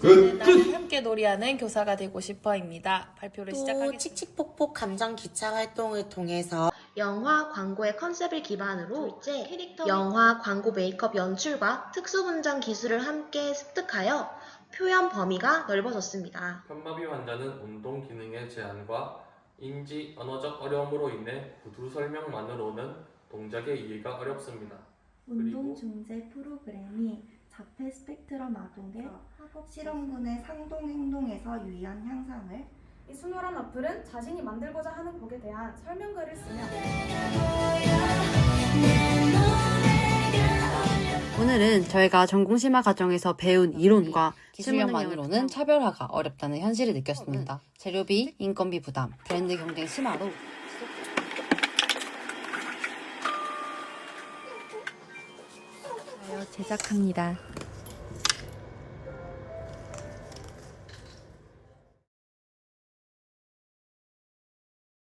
끝. 나를 함께 놀이하는 교사가 되고 싶어입니다. 발표를 또 시작하겠습니다. 칙칙폭폭 감정 기차 활동을 통해서 영화 광고의 컨셉을 기반으로 캐릭터 영화 광고 메이크업 연출과 특수 분장 기술을 함께 습득하여 표현 범위가 넓어졌습니다. 현마비 환자는 운동 기능의 제한과 인지 언어적 어려움으로 인해 구두 설명만으로는 동작의 이해가 어렵습니다. 운동 중재 프로그램이 자폐 스펙트럼 아동의 실험군의 상동 행동에서 유의한 향상을 이 순월한 어플은 자신이 만들고자 하는 곡에 대한 설명글을 쓰며 오늘은 저희가 전공심화 과정에서 배운 이론과 기술력만으로는 차별화가 어렵다는 현실을 느꼈습니다. 재료비, 인건비 부담, 브랜드 경쟁 심화로 제작합니다.